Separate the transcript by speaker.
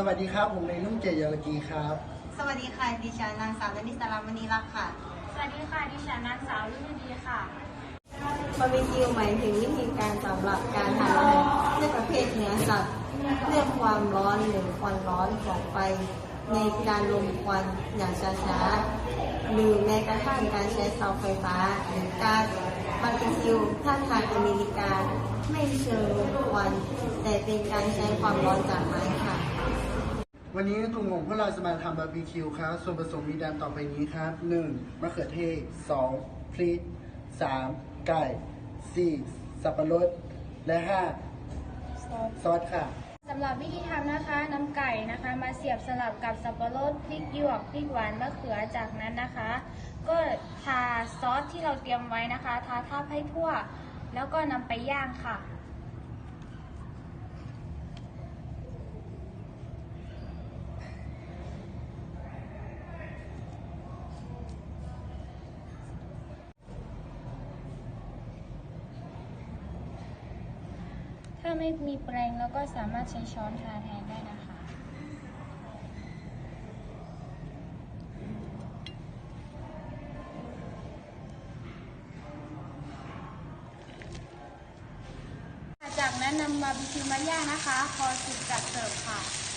Speaker 1: สวัสดีครับ ผมในายนุ่มเจยรกีครับ
Speaker 2: สวัสดีค่ะ ดิฉันนางสาวดนิสรามณีรักษ์ค่ะ
Speaker 3: สวัสดีค่ะ ดิฉันนางสาวรุ่งดีค่ะ
Speaker 2: บาร์บีคิวหมายถึงวิธีการสำหรับการทำอาหารในประเภทเนื้อสัตว์เรื่องความร้อนหรือควันร้อนของไฟในการลมควันอย่างช้าๆหรือแม้กระทั่งการใช้เตาไฟฟ้าหรือการบาร์บีคิวถ้าทางอเมริกา ไม่เชิงลมควัน แต่เป็นการใช้ความร้อนจากไม้ค่ะ
Speaker 1: วันนี้กลุ่มของพวกเราจะมาทำบาร์บีคิวครับ ส่วนผสมมีดังต่อไปนี้ครับ 1. มะเขือเทศ 2. พริก 3. ไก่ 4. สับปะรด และ 5. ซอสค่ะ
Speaker 3: สำหรับวิธีทำนะคะน้ำไก่นะคะ มาเสียบสลับกับสับปะรดพริกหยวกพริกหวานมะเขือจากนั้นนะคะ ก็ทาซอสที่เราเตรียมไว้นะคะ ทาทับให้ทั่ว แล้วก็นำไปย่างค่ะ ไม่มีแปรงเราก็สามารถใช้ช้อนทาแทนได้นะคะ จากนั้นนำมาบีคิวมาย่างนะคะ พอสุกจัดเสิร์ฟค่ะ